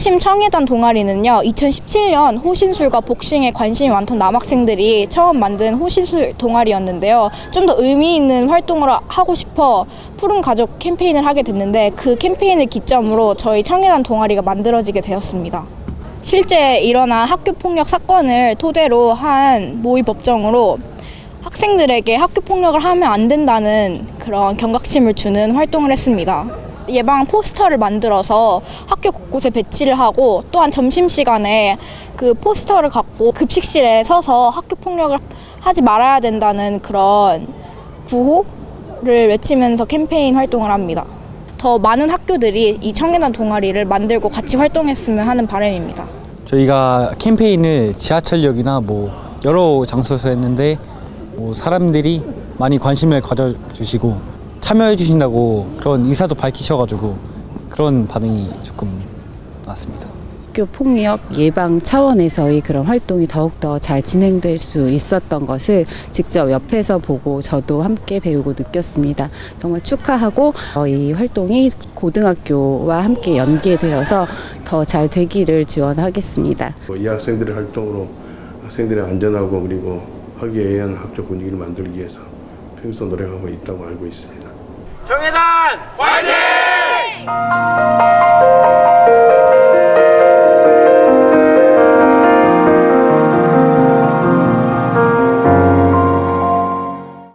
청해단 동아리는요, 2017년 호신술과 복싱에 관심이 많던 남학생들이 처음 만든 호신술 동아리였는데요. 좀 더 의미 있는 활동을 하고 싶어 푸른 가족 캠페인을 하게 됐는데 그 캠페인을 기점으로 저희 청해단 동아리가 만들어지게 되었습니다. 실제 일어난 학교 폭력 사건을 토대로 한 모의 법정으로 학생들에게 학교 폭력을 하면 안 된다는 그런 경각심을 주는 활동을 했습니다. 예방 포스터를 만들어서 학교 곳곳에 배치를 하고 또한 점심시간에 그 포스터를 갖고 급식실에 서서 학교 폭력을 하지 말아야 된다는 그런 구호를 외치면서 캠페인 활동을 합니다. 더 많은 학교들이 이 청해단 동아리를 만들고 같이 활동했으면 하는 바람입니다. 저희가 캠페인을 지하철역이나 뭐 여러 장소에서 했는데 뭐 사람들이 많이 관심을 가져주시고 참여해 주신다고 그런 의사도 밝히셔가지고 그런 반응이 조금 나왔습니다. 학교 폭력 예방 차원에서의 그런 활동이 더욱더 잘 진행될 수 있었던 것을 직접 옆에서 보고 저도 함께 배우고 느꼈습니다. 정말 축하하고 어, 이 활동이 고등학교와 함께 연계되어서 더 잘 되기를 지원하겠습니다. 뭐이 학생들의 활동으로 학생들의 안전하고 그리고 화기애애한 학교 분위기를 만들기 위해서 평소 노력하고 있다고 알고 있습니다. 정해단 화이팅!